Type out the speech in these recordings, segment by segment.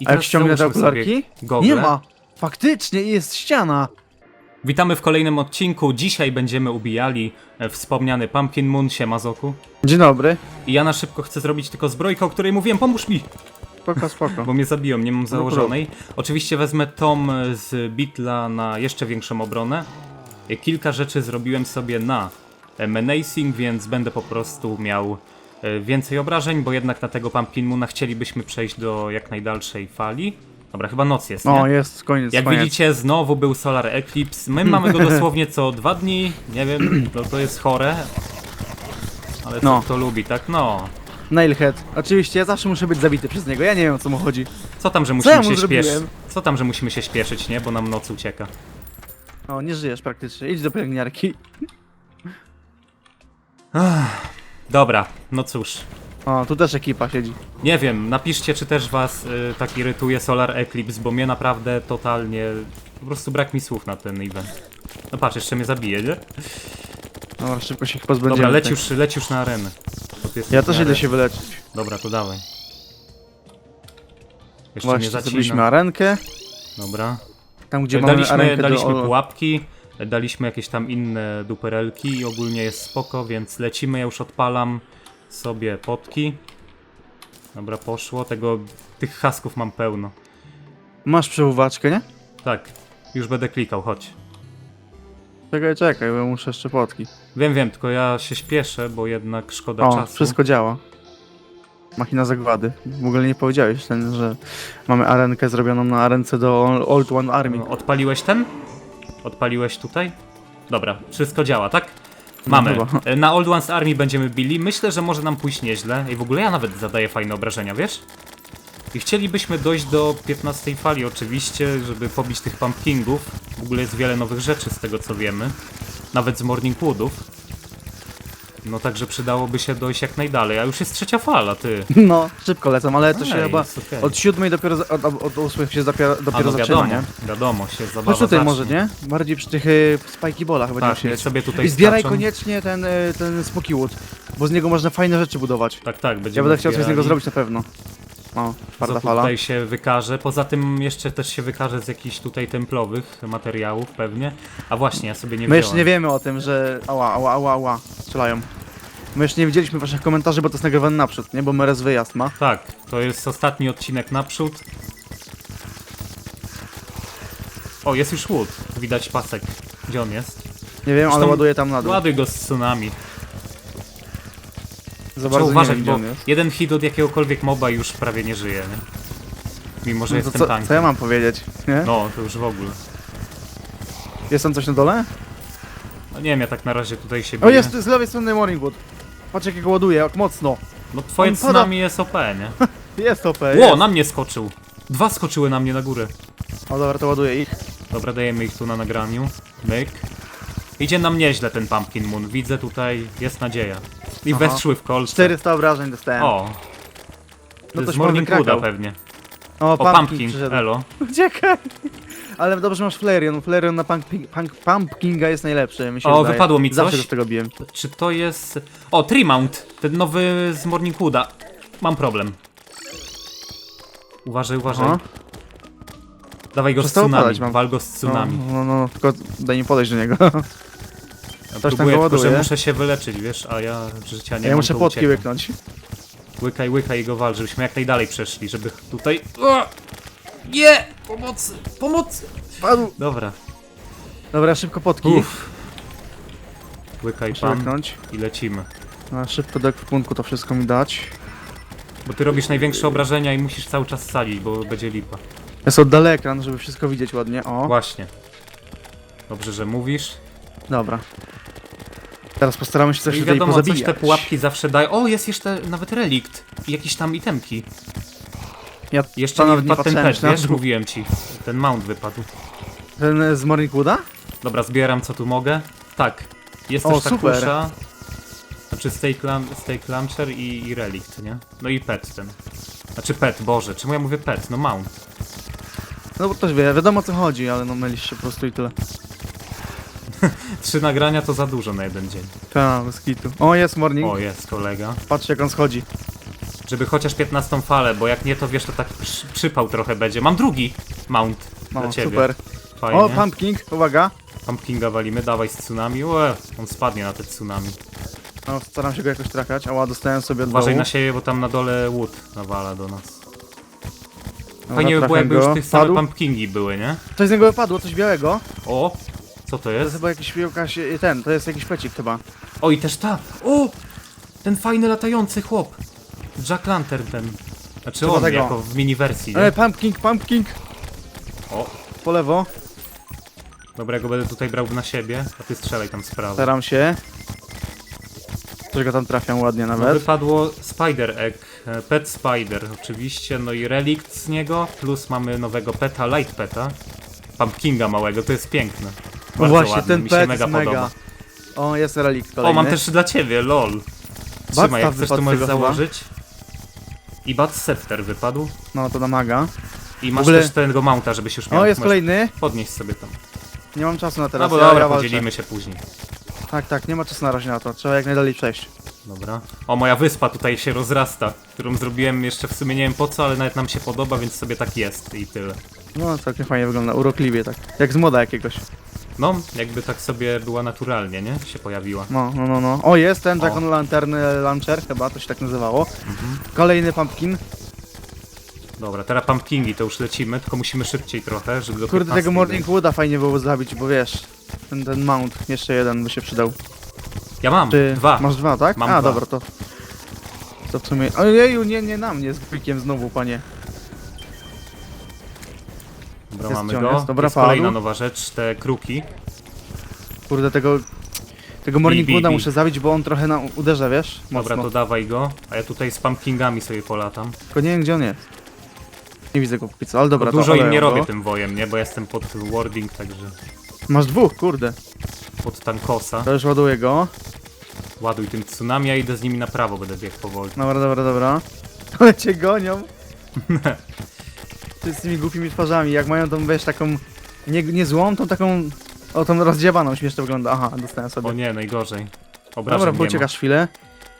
I A jak teraz ściągnę te załóżmy sobie okularki? gogle. Nie ma! Faktycznie jest ściana! Witamy w kolejnym odcinku. Dzisiaj będziemy ubijali e, wspomniany Pumpkin Moon, siema Zoku. Dzień dobry. I ja na szybko chcę zrobić tylko zbrojkę, o której mówiłem, pomóż mi! Spoko, spoko. Bo mnie zabiją, nie mam założonej. Oczywiście wezmę tom e, z Bitla na jeszcze większą obronę. E, Kilka rzeczy zrobiłem sobie na e, menacing, więc będę po prostu miał więcej obrażeń, bo jednak na tego Pumpkin Moona chcielibyśmy przejść do jak najdalszej fali. Dobra, chyba noc jest, nie? O, jest, koniec, Jak koniec. widzicie, znowu był Solar Eclipse. My mamy go dosłownie co dwa dni. Nie wiem, no to jest chore. Ale No. no. kto lubi, tak? No. Nailhead. Oczywiście, ja zawsze muszę być zabity przez niego, ja nie wiem o co mu chodzi. Co tam, że ja musimy mu się zrobiłem? śpieszyć? Co tam, że musimy się śpieszyć, nie? Bo nam noc ucieka. O, nie żyjesz praktycznie, idź do pielęgniarki. Dobra, no cóż. O, tu też ekipa siedzi. Nie wiem, napiszcie, czy też was y, tak irytuje Solar Eclipse, bo mnie naprawdę totalnie... Po prostu brak mi słów na ten event. No patrz, jeszcze mnie zabije, nie? Dobra, szybko się ich pozbędziemy. Dobra, leć już, leć już na arenę. Bo ty jesteś Ja na też idę arenie. się wyleczyć. Dobra, to dawaj. Jeszcze Właśnie, nie zrobiliśmy zacina. arenkę. Dobra. Tam, gdzie mamy Daliśmy, arenkę daliśmy do... pułapki, daliśmy jakieś tam inne duperelki i ogólnie jest spoko, więc lecimy, ja już odpalam sobie potki. Dobra, poszło, tego, tych hasków mam pełno. Masz przełówaczkę, nie? Tak, już będę klikał, chodź. Czekaj, czekaj, bo muszę jeszcze potki. Wiem, wiem, tylko ja się śpieszę, bo jednak szkoda O, czasu. wszystko działa. Machina zagłady. W ogóle nie powiedziałeś ten, że mamy arenkę zrobioną na arence do Old One Army. No, Odpaliłeś ten? Odpaliłeś tutaj? Dobra, wszystko działa, tak? Mamy. No chyba. E, Na Old Ones Army będziemy bili. Myślę, że może nam pójść nieźle. I w ogóle ja nawet zadaję fajne obrażenia, wiesz? I chcielibyśmy dojść do 15 fali oczywiście, żeby pobić tych pumpkingów. W ogóle jest wiele nowych rzeczy z tego co wiemy. Nawet z Morning Woodów. No także przydałoby się dojść jak najdalej. A już jest trzecia fala, ty. No, szybko lecą, ale to się Ej, chyba jest okej. od siódmej dopiero, za- od, od, ósmych się dopiero, A dopiero no zaczyna, wiadomo, nie? wiadomo, się zabawa Chodź tutaj zacznie. może, nie? Bardziej przy tych y, spajki bolach chyba Tak, niech siedzieć. sobie tutaj I zbieraj skaczą. koniecznie ten, y, ten Smoky Wood, bo z niego można fajne rzeczy budować. Tak, tak, Ja będziemy będę chciał coś z niego zrobić na pewno. O, czwarta Co fala. tutaj się wykaże. Poza tym jeszcze też się wykaże z jakichś tutaj templowych materiałów pewnie. A właśnie, ja sobie nie My jeszcze nie wiemy o tym, że... Ała, ała, ała, ała, strzelają. My jeszcze nie widzieliśmy waszych komentarzy, bo to jest nagrywane naprzód, nie? Bo Merez wyjazd ma. Tak, to jest ostatni odcinek naprzód. O, jest już łód. Widać pasek. Gdzie on jest? Nie wiem, ale Zresztą ładuję tam na dół. Ładuj go z tsunami. Za Trzeba bardzo uważać, bo jest. jeden hit od jakiegokolwiek moba już prawie nie żyje, nie? Mimo, że No to jestem co, tankiem. co ja mam powiedzieć, nie? No, to już w ogóle. Jest tam coś na dole? No nie wiem, ja tak na razie tutaj się O, biję. jest z lewej strony Morningwood. Patrz jakiego ładuje, jak mocno. No twoje On pada- tsunami jest OP, nie? Jest OP, Ło, jest. na mnie skoczył. Dwa skoczyły na mnie na górę. O dobra, to ładuję ich. Dobra, dajemy ich tu na nagraniu. Myk. Idzie nam nieźle ten Pumpkin Moon. Widzę tutaj, jest nadzieja. I Aha. weszły w kolce. 400 obrażeń dostałem. O, no to z się Morning wykrakał. pewnie. O, O, Pumpkin, Pumpkin, przyszedł. elo. Uciekaj. Ale dobrze masz Flareon. Flareon na Pumpkin, punk, Pumpkinga jest najlepszy, mi się O, wydaje. wypadło mi Zawsze coś. do tego biłem. Czy to jest... O, Tremount, ten nowy z Morning Wooda. Mam problem. Uważaj, uważaj. Aha. Dawaj go z Przestało tsunami, padać, mam- wal go z tsunami. No, no, no, tylko daj mi podejść do niego. Coś tam go tylko że muszę się wyleczyć, wiesz, a ja życia nie ja mam, muszę to potki uciekam. łyknąć. Łykaj, łykaj i go wal, żebyśmy jak najdalej przeszli, żeby tutaj... O! Nie! Pomocy! Pomocy! Padł. Dobra. Dobra, szybko potki. Uff. Łykaj Muszę pan łyknąć. i lecimy. A szybko do ekwipunku to wszystko mi dać. Bo ty robisz największe obrażenia i musisz cały czas sadzić, bo będzie lipa. Jest oddalę ekran, żeby wszystko widzieć ładnie. O, Właśnie. Dobrze, że mówisz. Dobra. Teraz postaramy się coś I tutaj wiadomo, coś pozabijać. te pułapki zawsze dają. O, jest jeszcze nawet relikt. I jakieś tam itemki. Ja Jeszcze nie wypadł ten pet, na wiesz? dół. Mówiłem ci. Ten mount wypadł. Ten z Morningwooda? Dobra, zbieram co tu mogę. Tak. Jest O, też ta super. kusza. Znaczy stake, lam stake launcher i, i relikt, nie? No i pet ten. Znaczy pet, Boże, czemu ja mówię pet? No mount. No bo też wie, wiadomo o co chodzi, ale no mylisz się po prostu i tyle. Trzy nagrania to za dużo na jeden dzień. Ta, bez kitu. O, jest Morning. O, jest kolega. Patrz jak on schodzi. Żeby chociaż 15 falę, bo jak nie to wiesz, to taki przy, przypał trochę będzie. Mam drugi mount dla No, ciebie. super. Fajnie. O, pumpking, uwaga. Pumpkinga walimy, dawaj z tsunami. Ue, on spadnie na te tsunami. No, staram się go jakoś trakać. Ała, dostałem sobie od Uważaj dołu. na siebie, bo tam na dole łód nawala do nas. Fajnie by było, jakby już go. tych same Padł. pumpkingi były, nie? Coś z niego wypadło, coś białego. O, co to jest chyba jakiś jakaś, ten, to jest jakiś pecik chyba. O, i też ta. O! Ten fajny latający chłop. Jack Lantern ten. Znaczy Trzeba on, tego. jako w mini wersji, E, pumpking, pumpking. O, Po lewo. dobra, ja go będę tutaj brał na siebie, a ty strzelaj tam z prawej. Staram się. Coś go tam trafiam ładnie No, nawet. wypadło Spider Egg, e, Pet Spider oczywiście, no i relikt z niego, plus mamy nowego peta, Light Peta. Pumpkinga małego, to jest piękne. Bardzo właśnie, ładny, ten mi się pet mega jest mega. podoba. O, jest relikt kolejny. O, mam też dla ciebie, lol. Trzymaj, jak chcesz to wypadł możesz z tego chyba. założyć. I Bat Scepter wypadł. No, to namaga. I masz ogóle- też tego mounta, żebyś już miał. O, jest Możesz kolejny. Podnieść sobie tam. Nie mam czasu na No teraz. bo ja, dobra, ja walczę. podzielimy się później. Tak, tak, nie ma czasu na razie na to. Trzeba jak najdalej przejść. Dobra. O, moja wyspa tutaj się rozrasta, którą zrobiłem jeszcze w sumie nie wiem po co, ale nawet nam się podoba, więc sobie tak jest i tyle. No, całkiem fajnie wygląda, urokliwie tak. Jak z moda jakiegoś. No, jakby tak sobie była naturalnie, nie? Się pojawiła. No, no, no, no. O, jest ten O. Jack on Lantern Launcher, chyba to się tak nazywało. Mhm. Kolejny pumpkin. Dobra, teraz pumpkingi to już lecimy, tylko musimy szybciej trochę, żeby do Kurde, 15 tego Morning Wooda fajnie było zabić, bo wiesz, ten, ten mount, jeszcze jeden by się przydał. Ja mam, Ty dwa. masz dwa, tak? Mam A, dwa. dobra, to... To w sumie... Ojeju, nie, nie na mnie z wujkiem znowu, panie. Mamy go. Dobra, jest kolejna nowa rzecz, te kruki. Kurde, tego... Tego Morning bi, Wooda bi. muszę zabić, bo on trochę na, uderza, wiesz? Mocno. Dobra, to dawaj go, a ja tutaj z pumpkingami sobie polatam. Tylko nie wiem, gdzie on jest. Nie widzę go póki co, ale dobra, Dobra, dużo to im nie oleję robię go. tym wojem, nie? Bo jestem pod warding, także Masz dwóch, kurde. pod tankosa. To już ładuję go. Ładuj tym tsunami, ja idę z nimi na prawo, będę biegł powoli. Dobra, dobra, dobra. Ale cię gonią. Ty z tymi głupimi twarzami, jak mają tą, wiesz, taką... Nie, nie złą, tą taką... O, tą rozdziewaną śmiesznie wygląda. Aha, dostałem sobie. O nie, najgorzej. Obrażeń Dobra, nie ma. uciekasz chwilę.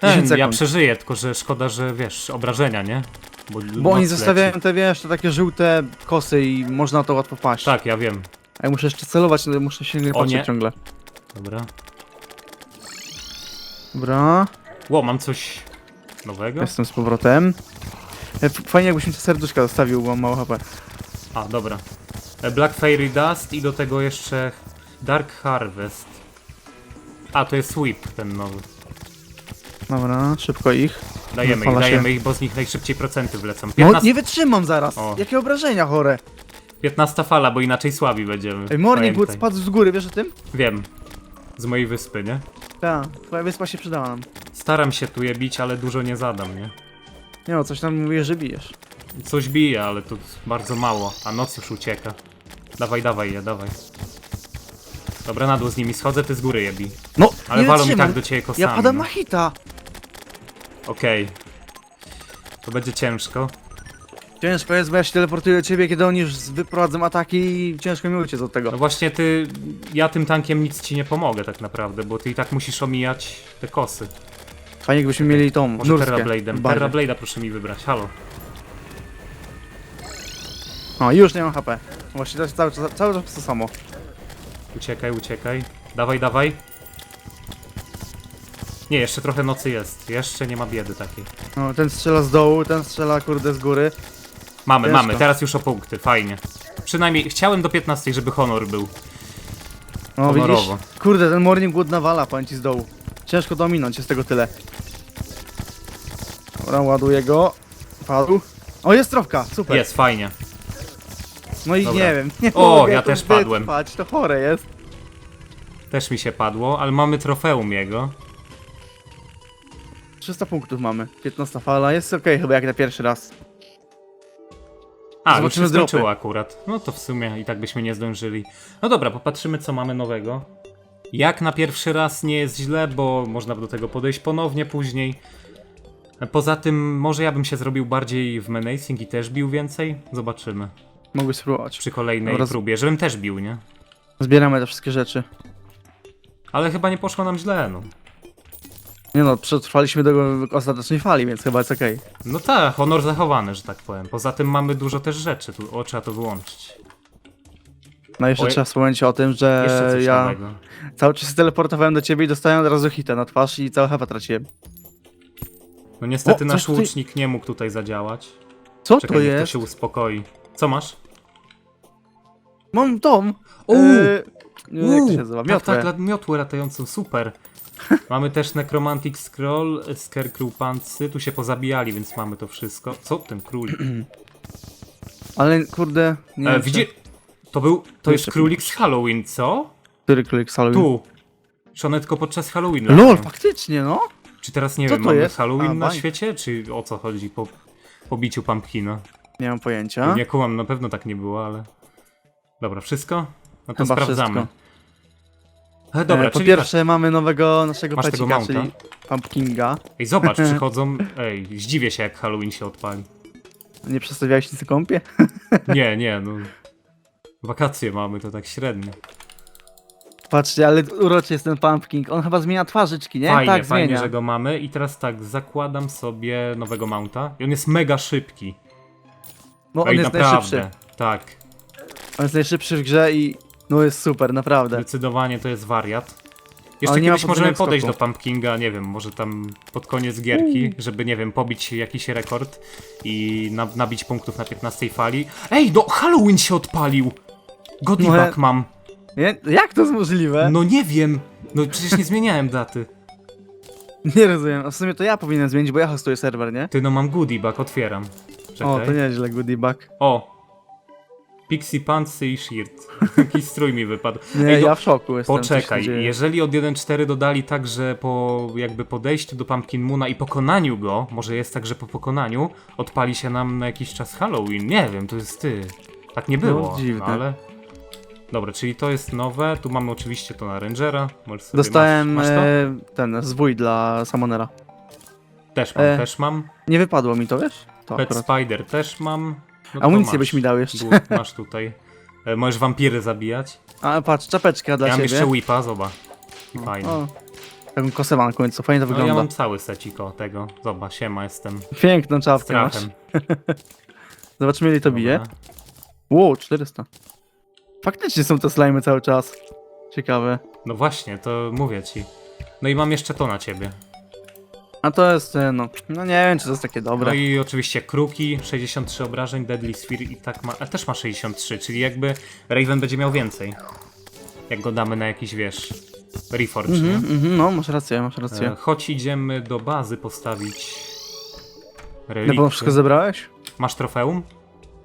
Ten, 10 ja sekund. przeżyję, tylko że szkoda, że wiesz, obrażenia, nie? Bo, Bo oni noc zostawiają leci. te, wiesz, te takie żółte kosy i można to łatwo paść. Tak, ja wiem. A ja muszę jeszcze celować, no, muszę się nie O patrzeć nie. ciągle. Dobra. Dobra, Ło, mam coś nowego? jestem z powrotem. E, f- Fajnie jakbyś mi te serduszka zostawił, bo mam mało HP. A, dobra. E, Black Fairy Dust i do tego jeszcze Dark Harvest. A, to jest Sweep ten nowy. Dobra, szybko ich. Dajemy ich, Wypala się. dajemy ich, bo z nich najszybciej procenty wlecą. No 15, nie wytrzymam zaraz! O. Jakie obrażenia chore! 15 fala, bo inaczej słabi będziemy. Ej, Morning Wood Pamiętaj. spadł z góry, wiesz o tym? Wiem. Z mojej wyspy, nie? Tak, twoja wyspa się przydała nam. Staram się tu je bić, ale dużo nie zadam, nie? Nie no, coś tam mówię, że bijesz. Coś bije, ale to bardzo mało, a noc już ucieka. Dawaj, dawaj je, dawaj. Dobra, na dół z nimi schodzę, ty z góry je bij. No, Ale nie walą mi wytrzymam. tak do ciebie kosami. Ja padam no. na hita! Okej. To będzie ciężko. Ciężko jest, bo ja się teleportuję do ciebie, kiedy oni już z- wyprowadzą ataki i ciężko mi uciec od tego. No właśnie ty, ja tym tankiem nic ci nie pomogę tak naprawdę, bo ty i tak musisz omijać te kosy. Fajnie jakbyśmy mieli tą, Może nurskę. Terrablade'em. Bardziej. Terrablade'a proszę mi wybrać, halo. O, już nie mam HP. Właśnie to jest cały, czas- cały czas to samo. Uciekaj, uciekaj. Dawaj, dawaj. Nie, jeszcze trochę nocy jest. Jeszcze nie ma biedy takiej. No, ten strzela z dołu, ten strzela kurde z góry. Mamy, Ciężko. mamy, teraz już o punkty, fajnie. Przynajmniej chciałem do 15, żeby honor był. No widzisz? Honorowo. Kurde, ten Morning Wood nawala, powiem ci z dołu. Ciężko dominąć, jest tego tyle. Dobra, ładuję go. Padł. O, jest trofka, super. Jest, fajnie. No i Dobra. nie wiem, nie O, mogę ja tu też padłem. wytrwać, to chore jest. Też mi się padło, ale mamy trofeum jego. 300 punktów mamy, 15 fala, jest okej chyba jak na pierwszy raz. A, już Zobaczymy się skończyło dropy. akurat. No to w sumie i tak byśmy nie zdążyli. No dobra, popatrzymy co mamy nowego. Jak na pierwszy raz nie jest źle, bo można do tego podejść ponownie później. Poza tym, może ja bym się zrobił bardziej w menacing i też bił więcej? Zobaczymy. Mogły spróbować. Przy kolejnej Dobra, z- próbie, żebym też bił, nie? Zbieramy te wszystkie rzeczy. Ale chyba nie poszło nam źle, no. Nie no, przetrwaliśmy do ostatecznej fali, więc chyba jest okej. No tak, honor zachowany, że tak powiem. Poza tym mamy dużo też rzeczy, tu o, trzeba to wyłączyć. No jeszcze Oj. trzeba wspomnieć o tym, że Jeszcze coś ja nowego. cały czas się teleportowałem do ciebie i dostałem od razu hitę na twarz i całe hepa traciłem. No niestety O, nasz tutaj- łucznik nie mógł tutaj zadziałać. Co Czekaj, to niech to jest? się uspokoi. Co masz? Mam dom! Uuu. E, nie wiem, jak to się nazywa, tak, miotłę. tak, la- miotłę latającą, super. mamy też Necromantic Scroll, Scarecrow Pancy, tu się pozabijali, więc mamy to wszystko. Co ten królik? Ale kurde, nie E, wiem, widzi... czy- To był... To jest królik z Halloween, co? Który królik z Halloween? Tu. Czy one tylko podczas Halloween LOL, latają? faktycznie, no! Czy teraz nie Co wiem, to mamy jest? Halloween A, na świecie? Czy o co chodzi po, po biciu Pumpkina? Nie mam pojęcia. Nie kumam, na pewno tak nie było, ale... Dobra, wszystko? No to Chyba sprawdzamy. E, dobra, e, po czyli pierwsze mamy nowego naszego Masz tego pecika, mounta? czyli Pumpkinga. tak. Ej, zobacz, przychodzą... Ej, zdziwię się, jak Halloween się odpali. Nie przedstawiałeś nic o kąpie? Nie, nie, no... Wakacje mamy, to tak średnio. Patrzcie, ale uroczy jest ten Pumpkin. On chyba zmienia twarzyczki, nie? Fajnie, tak, fajnie, zmienia. że go mamy. I teraz tak, zakładam sobie nowego mounta. I on jest mega szybki. No on Ej, jest naprawdę. najszybszy. Tak, On jest najszybszy w grze i no jest super, naprawdę. zdecydowanie to jest wariat. Jeszcze Ale nie ma kiedyś możemy podwójnego podejść skoku. do Pumpkinga, nie wiem, może tam pod koniec gierki, żeby, nie wiem, pobić jakiś rekord i na, nabić punktów na 15 fali. Ej, no Halloween się odpalił! Godibak No, mam. Nie? Jak to jest możliwe? No nie wiem. No przecież nie zmieniałem daty. Nie rozumiem. A w sumie to ja powinienem zmienić, bo ja hostuję serwer, nie? Ty no mam goodiebag, otwieram. Czekaj. O, to nieźle, goodie bug. O! Pixie Pantsy i Shirt. Jakiś strój mi wypadł. Nie, Ej, no, ja w szoku jestem. Poczekaj, jeżeli od 1.4 dodali tak, że po jakby podejściu do Pumpkin Moona i pokonaniu go, może jest tak, że po pokonaniu odpali się nam na jakiś czas Halloween. Nie wiem, to jest ty. Tak nie było, No, dziwne. ale... Dobra, czyli to jest nowe. Tu mamy oczywiście to na Rangera. Możesz sobie- Dostałem Masz, masz to? e, ten zwój dla Summonera. Też mam, e, też mam. Nie wypadło mi to, wiesz? To Pet akurat. Spider też mam. No to Amunicję masz. byś mi dał jeszcze. Good, masz tutaj. E, Możesz wampiry zabijać. A patrz, czapeczka dla ja mam ciebie. jeszcze whipa, zobacz. I fajnie. O, taką kosę mam na końcu, fajnie to No wygląda. ja mam cały secik o tego. Zobacz, siema, jestem Piękną czapkę masz. strachem. Zobaczymy ile to bije. Wow, 400. Faktycznie są te slimy cały czas. Ciekawe. No właśnie, to mówię ci. No i mam jeszcze to na ciebie. A to jest, e, no, no nie wiem czy to jest takie dobre. No i oczywiście kruki, 63 obrażeń, Deadly Sphere i tak ma, a też ma 63, czyli jakby Raven będzie miał więcej. Jak go damy na jakiś, wiesz, Reforge, Mhm, nie? mhm, no masz rację, masz E, rację. choć idziemy do bazy postawić Na relikty. pewno wszystko zebrałeś? Masz trofeum?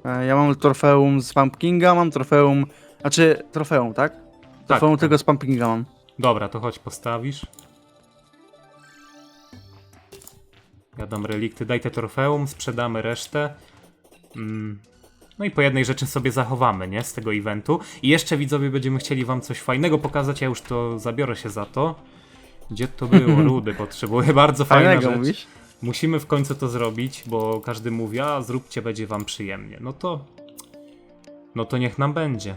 E, Ja mam trofeum z Pumpkinga, mam trofeum... Znaczy, trofeum, tak? Trofeum tak. tylko z Pumpkinga mam. Dobra, to chodź postawisz. Ja dam relikty, daj te trofeum, sprzedamy resztę. Mm. No i po jednej rzeczy sobie zachowamy, nie? Z tego eventu. I jeszcze widzowie będziemy chcieli wam coś fajnego pokazać, ja już to zabiorę się za to. Gdzie to było? Rudy potrzebuję, bardzo fajna Fajnego rzecz. mówisz? Musimy w końcu to zrobić, bo każdy mówi, a zróbcie, będzie wam przyjemnie. No to... No to niech nam będzie.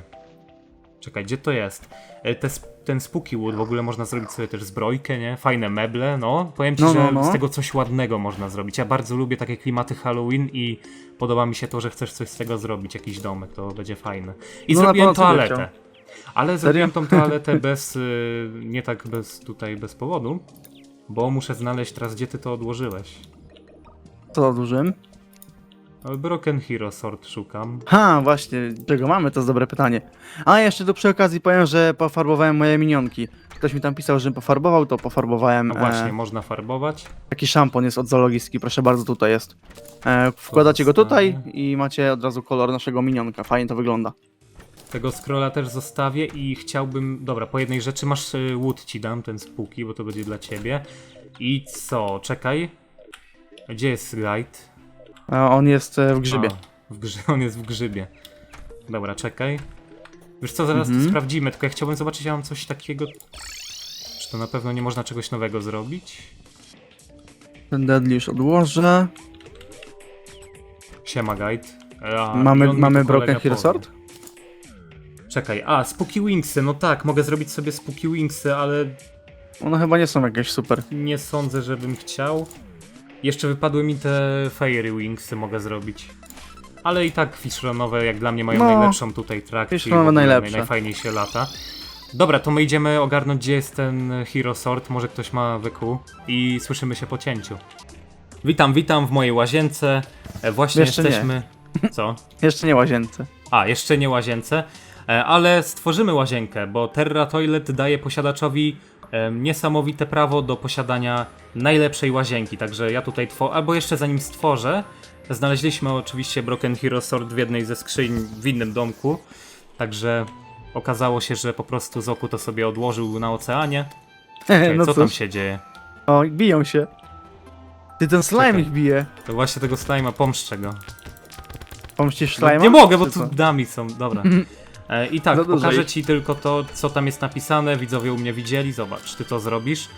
Czekaj, gdzie to jest? E, Te, ten Spooky Wood w ogóle można zrobić sobie też zbrojkę, nie? Fajne meble, no. Powiem ci, No, że no, no. z tego coś ładnego można zrobić. Ja bardzo lubię takie klimaty Halloween i podoba mi się to, że chcesz coś z tego zrobić, jakiś domek, to będzie fajne. I No, zrobiłem toaletę. Ale zrobiłem tą Serio? toaletę bez, y, nie tak bez tutaj, bez powodu, bo muszę znaleźć teraz, gdzie ty to odłożyłeś. Co odłożyłem? Broken Hero Sword szukam. Ha, właśnie, czego mamy, to jest dobre pytanie. A jeszcze tu przy okazji powiem, że pofarbowałem moje minionki. Ktoś mi tam pisał, żebym pofarbował, to pofarbowałem. No właśnie, E, można farbować. taki szampon jest od zoologistki, proszę bardzo, tutaj jest. E, wkładacie go tutaj zostawię. i macie od razu kolor naszego minionka. Fajnie to wygląda. Tego scrolla też zostawię i chciałbym... Dobra, po jednej rzeczy masz y, wood ci dam, ten spółki, bo to będzie dla ciebie. I co? Czekaj. Gdzie jest light? E, on jest e, w grzybie. A, w grze, on jest w grzybie. Dobra, czekaj. Wiesz co, zaraz Mhm. to sprawdzimy, tylko ja chciałbym zobaczyć, ja mam coś takiego... Czy to na pewno nie można czegoś nowego zrobić? Ten deadly już odłożę. Siema, guide. A, i mamy mamy Broken powie. Sword? Czekaj, a, Spooky Wingsy, no tak, mogę zrobić sobie Spooky Wingsy, ale One chyba nie są jakieś super. Nie sądzę, żebym chciał. Jeszcze wypadły mi te Fairy Wingsy, mogę zrobić. Ale i tak Fishronowe jak dla mnie mają No. najlepszą tutaj trakcję. i Fishronowe w ogóle najlepsze. Najfajniej się lata. Dobra, to my idziemy ogarnąć gdzie jest ten Hero Sword, może ktoś ma wyku i słyszymy się po cięciu. Witam, witam w mojej łazience. E, Właśnie Jeszcze nie. jesteśmy... Co? Jeszcze nie łazience. A, jeszcze nie łazience, e, ale stworzymy łazienkę, bo Terra Toilet daje posiadaczowi niesamowite prawo do posiadania najlepszej łazienki, także ja tutaj tworzę, albo jeszcze zanim stworzę, znaleźliśmy oczywiście Broken Hero Sword w jednej ze skrzyń w innym domku, także okazało się, że po prostu Zoku to sobie odłożył na oceanie. Czekaj, no co tam cóż. się dzieje? O, biją się. Ty ten slime Czekaj. ich bije. To właśnie tego slajma, pomszczę go. Pomścisz No, slime? nie mogę, bo tu dami są, dobra. E, I tak, Za pokażę ich. ci tylko to, co tam jest napisane. Widzowie u mnie widzieli, zobacz, ty to zrobisz.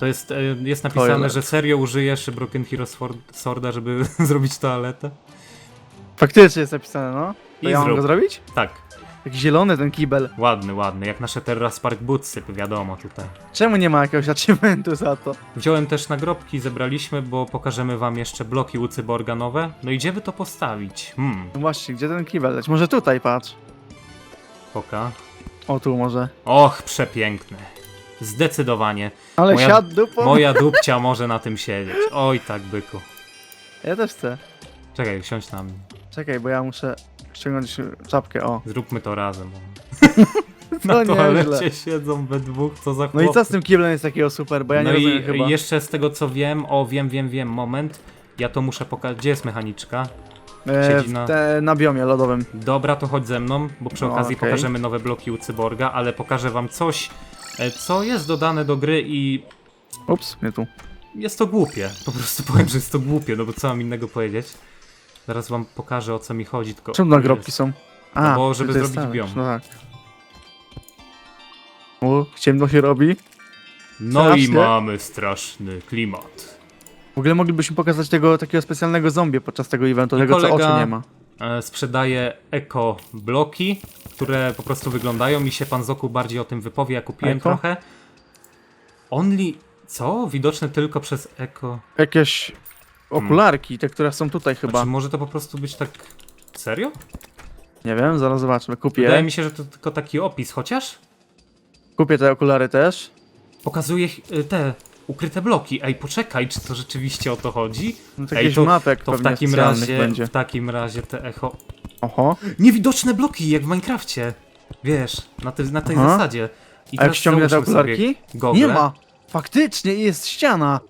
To jest, e, jest napisane, Toilet. że serio użyjesz Broken Hero Sword- Sworda, żeby zrobić toaletę? Faktycznie jest napisane, no. To I ja mam zrób. go zrobić? Tak, Taki zielony ten kibel. ładny, ładny, jak nasze Terra Spark Bootsy, wiadomo tutaj. Czemu nie ma jakiegoś achievementu za to? Wziąłem też nagrobki, zebraliśmy, bo pokażemy wam jeszcze bloki u Cyborga nowe. No i gdzie by to postawić? Hmm, No właśnie, gdzie ten kibel leci? Może tutaj, patrz. O, tu może. Och, przepiękne. Zdecydowanie. Ale Moja- siad dupą. Moja dupcia może na tym siedzieć. Oj tak, byku. Ja też chcę. Czekaj, siądź na mnie. Czekaj, bo ja muszę ściągnąć czapkę, o. Zróbmy to razem. No Na nieźle. toalecie siedzą we dwóch, co za No i co z tym kiblem jest takiego super, bo ja nie no rozumiem i chyba. jeszcze z tego co wiem, o wiem, wiem, wiem, moment. Ja to muszę pokazać. Gdzie jest mechaniczka? E, siedzi w na- te, na biomie lodowym. Dobra, to chodź ze mną, bo przy No, okazji okej. pokażemy nowe bloki u Cyborga, ale pokażę wam coś, e, co jest dodane do gry i Ups, nie tu. jest to głupie. Po prostu powiem, że jest to głupie, no bo co mam innego powiedzieć. Zaraz wam pokażę o co mi chodzi, tylko... Czemu nagrobki są? A, No bo żeby zrobić biom. No tak. O, ciemno się robi. No i Strasznie. mamy straszny klimat. W ogóle moglibyśmy pokazać tego takiego specjalnego zombie podczas tego eventu, tego co kolega- oczu nie ma. e, sprzedaje eko bloki, które po prostu wyglądają i się pan Zoku bardziej o tym wypowie, ja kupiłem Eko? trochę. Only... Co? Widoczne tylko przez eko... Jakieś okularki, te, które są tutaj chyba. Znaczy, może to po prostu być tak... Serio? Nie wiem, zaraz zobaczmy. Kupię. Wydaje mi się, że to tylko taki opis, chociaż Kupię te okulary też. pokazuje e, te ukryte bloki. Ej, poczekaj, czy to rzeczywiście o to chodzi? No to Ej, to- mapek To w takim razie, będzie. w takim razie te echo... Oho. Niewidoczne bloki, jak w Minecrafcie. Wiesz, na, ty, na tej Aha. zasadzie. I A jak ściągnę te okularki? gogle. Nie ma. Faktycznie jest ściana.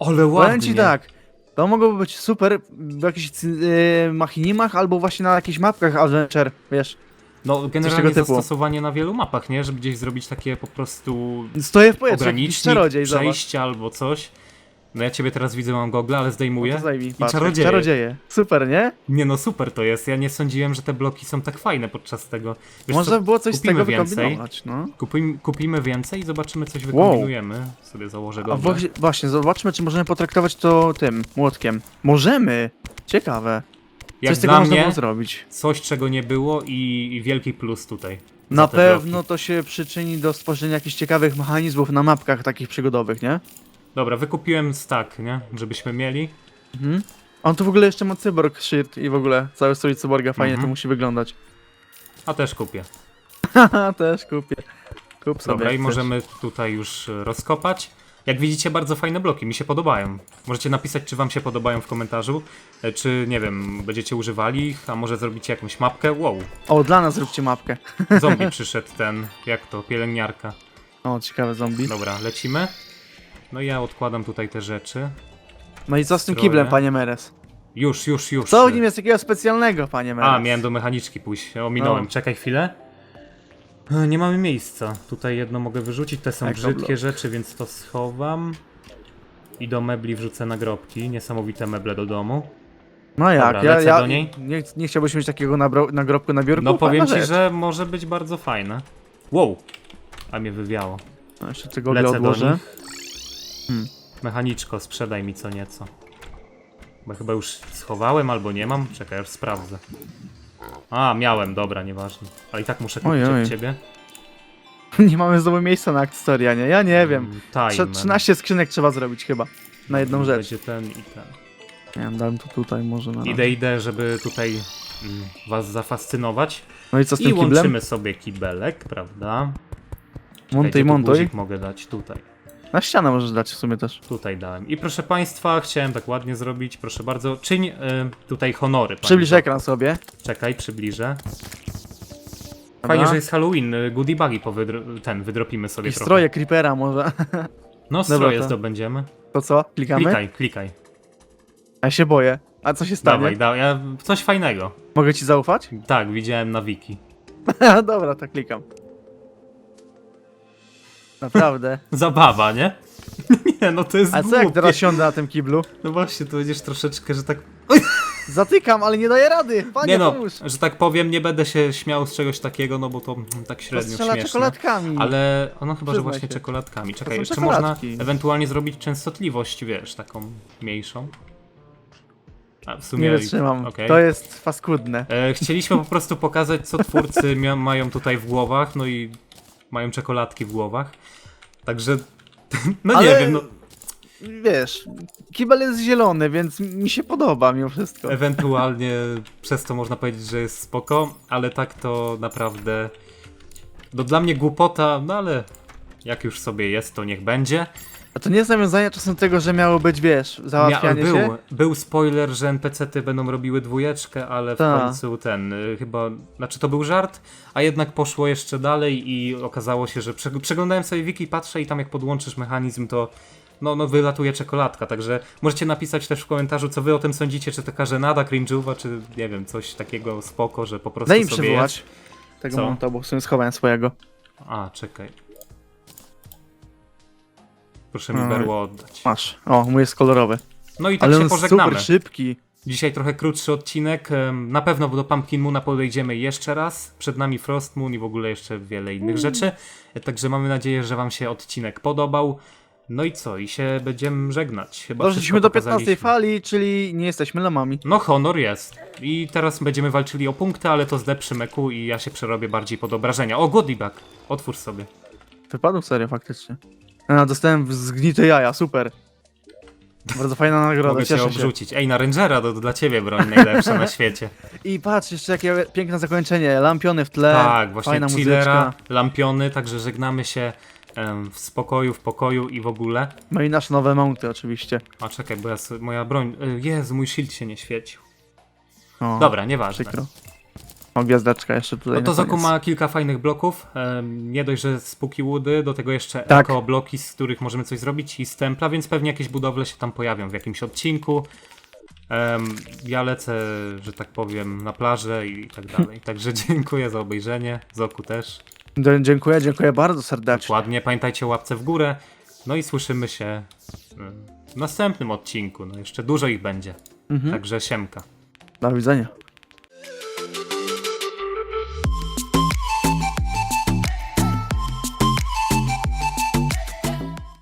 Ale Powiem ładnie. ci tak. To mogłoby być super w jakichś yy, machinimach albo właśnie na jakichś mapkach Adventure, wiesz. No generalnie zastosowanie na wielu mapach, nie? Żeby gdzieś zrobić takie po prostu Stoję w powietrzu, jakiś czarodziej, zobacz. przejście albo coś. No ja ciebie teraz widzę, mam gogle, ale No zdejmuję. to zajmij, I patrz, czarodzieje. czarodzieje. Super, nie? Nie no, super to jest. Ja nie sądziłem, że te bloki są tak fajne podczas tego. Wiesz Można co, było coś z kupimy tego więcej. wykombinować, no. Kupimy, kupimy więcej i zobaczymy, coś Wow. wykombinujemy. Sobie założę A gogle. właśnie, właśnie, zobaczmy, czy możemy potraktować to tym, młotkiem. Możemy! Ciekawe. Jak Coś z tego dla można mnie, było zrobić. coś czego nie było i, i wielki plus tutaj. za Na te pewno bloki. to się przyczyni do stworzenia jakichś ciekawych mechanizmów na mapkach takich przygodowych, nie? Dobra, wykupiłem stack, nie? Żebyśmy mieli. Mhm. On tu w ogóle jeszcze ma cyborg shirt i w ogóle cały strój cyborga fajnie Mhm. to musi wyglądać. A też kupię. Haha, też kupię. Kup sobie. Dobra, jak i chcesz. możemy tutaj już e, rozkopać. Jak widzicie, bardzo fajne bloki, mi się podobają. Możecie napisać, czy wam się podobają w komentarzu, e, czy nie wiem, będziecie używali ich, a może zrobicie jakąś mapkę. Wow, O, dla nas zróbcie mapkę. zombie przyszedł ten, jak to, pielęgniarka. O, ciekawe zombie. Dobra, lecimy. No i ja odkładam tutaj te rzeczy. No i co z tym Stroje. kiblem, panie Meres? Już, już, już. Co w nim jest takiego specjalnego, panie Meres? A, miałem do mechaniczki pójść, ominąłem. O. Czekaj chwilę. E, Nie mamy miejsca. Tutaj jedno mogę wyrzucić, te są to brzydkie rzeczy, więc to schowam. I do mebli wrzucę nagrobki, niesamowite meble do domu. No jak, Dobra, ja, lecę ja do niej. Nie, nie chciałbyś mieć takiego nabro- nagrobku na biurku? No powiem ci, rzecz. że może być bardzo fajne. Wow! A mnie wywiało. No, jeszcze tego Lecę odłożę. do nich. Hmm. Mechaniczko, sprzedaj mi co nieco. Bo chyba już schowałem albo nie mam. Czekaj, już sprawdzę. A, miałem, dobra, nieważne. Ale i tak muszę kupić od ciebie. Nie mamy znowu miejsca na akcesoria, nie? Ja nie wiem. Mm, Trze- Timer. 13 skrzynek trzeba zrobić chyba. Na jedną rzecz. Będzie ten i ten. Nie wiem, dałem to tutaj może na. Idę, idę, żeby tutaj mm, was zafascynować. No i co z I tym kiblem? łączymy sobie kibelek, prawda? Montuj, Czekajcie, tu montuj. guzik mogę dać tutaj. Na ścianę możesz dać w sumie też. Tutaj dałem. I proszę państwa, chciałem tak ładnie zrobić, proszę bardzo. Czyń y, tutaj honory. panie Przybliż ekran sobie. Czekaj, przybliżę. Dobra. Fajnie, że jest Halloween. y, Goodie buggy powydro- ten, wydropimy sobie I trochę. stroje Creepera może. No, stroje to- zdobędziemy. To co? Klikamy? Klikaj, klikaj. Ja się boję. A co się stanie? Dawaj, dawaj. Ja, coś fajnego. Mogę ci zaufać? Tak, widziałem na wiki. Dobra, to klikam. Naprawdę. Zabawa, nie? nie, no to jest A co jak teraz siądę na tym kiblu? No właśnie, tu będziesz troszeczkę, że tak... Zatykam, ale nie daję rady. Panie, nie no, pomóż. że tak powiem, nie będę się śmiał z czegoś takiego, no bo to mm, tak średnio Postrzela śmieszne. czekoladkami. Ale ono chyba, że Przyznaj właśnie się. czekoladkami. Czekaj, są jeszcze można czekoladki. ewentualnie zrobić częstotliwość, wiesz, taką mniejszą. A w sumie... Nie wytrzymam. okej. To jest faskudne. E, chcieliśmy po prostu pokazać, co twórcy mia- mają tutaj w głowach, no i mają czekoladki w głowach. Także, no nie Ale- wiem, no, Wiesz, kibel jest zielony, więc mi się podoba mimo wszystko. ewentualnie przez to można powiedzieć, że jest spoko, ale tak to naprawdę, no dla mnie głupota, no ale jak już sobie jest, to niech będzie. A to nie jest nawiązanie czasem tego, że miało być, wiesz, załatwianie był, się? był spoiler, że NPC-ty będą robiły dwójeczkę, ale w Ta. końcu ten, y, chyba, znaczy to był żart, a jednak poszło jeszcze dalej i okazało się, że prze- przeglądałem sobie wiki, patrzę i tam jak podłączysz mechanizm, to no, no wylatuje czekoladka, także możecie napisać też w komentarzu, co wy o tym sądzicie, czy taka żenada, cringe'uwa, czy nie wiem, coś takiego spoko, że po prostu Daj im sobie przywołać tego Co? monta, bo w sumie schowałem swojego. A, czekaj. Proszę mi berło oddać. Masz. O, mój jest kolorowy. No i tak Ale się on pożegnamy. super szybki. Dzisiaj trochę krótszy odcinek. Na pewno do Pumpkin Moona podejdziemy jeszcze raz. Przed nami Frost Moon i w ogóle jeszcze wiele innych rzeczy. E, Także mamy nadzieję, że Wam się odcinek podobał. No i co? I się będziemy żegnać. Chyba Doszliśmy do 15 pokazaliśmy. fali, czyli nie jesteśmy lamami. No honor jest. I teraz będziemy walczyli o punkty, ale to zdeprzy meku i ja się przerobię bardziej pod obrażenia. O, Godibak! Otwórz sobie. Wypadł serio, faktycznie. A, dostałem zgnite jaja, super. Bardzo fajna nagroda, Mogę cię cieszę się. obrzucić. Ej, na Rangera to, to dla Ciebie broń najlepsza na świecie. I patrz, jeszcze jakie piękne zakończenie, lampiony w tle, Tak, właśnie fajna chillera, muzyczka. lampiony, także żegnamy się em, w spokoju, w pokoju i w ogóle. No i nasze nowe mounty oczywiście. A czekaj, bo ja sobie, moja broń. y, Jezu, mój shield się nie świecił. O, Dobra, nieważne. Przykro. O, gwiazdeczka jeszcze tutaj No to Zoku ma kilka fajnych bloków. em, nie dość, że spooky woody, do tego jeszcze Tak. eko bloki, z których możemy coś zrobić i z templa, więc pewnie jakieś budowle się tam pojawią w jakimś odcinku. Ja lecę, że tak powiem, na plażę i tak dalej. Także dziękuję za obejrzenie. Zoku też. Dziękuję, dziękuję bardzo serdecznie. Ładnie, pamiętajcie o łapce w górę. No i słyszymy się w następnym odcinku. No jeszcze dużo ich będzie. Mhm. Także siemka. Do widzenia.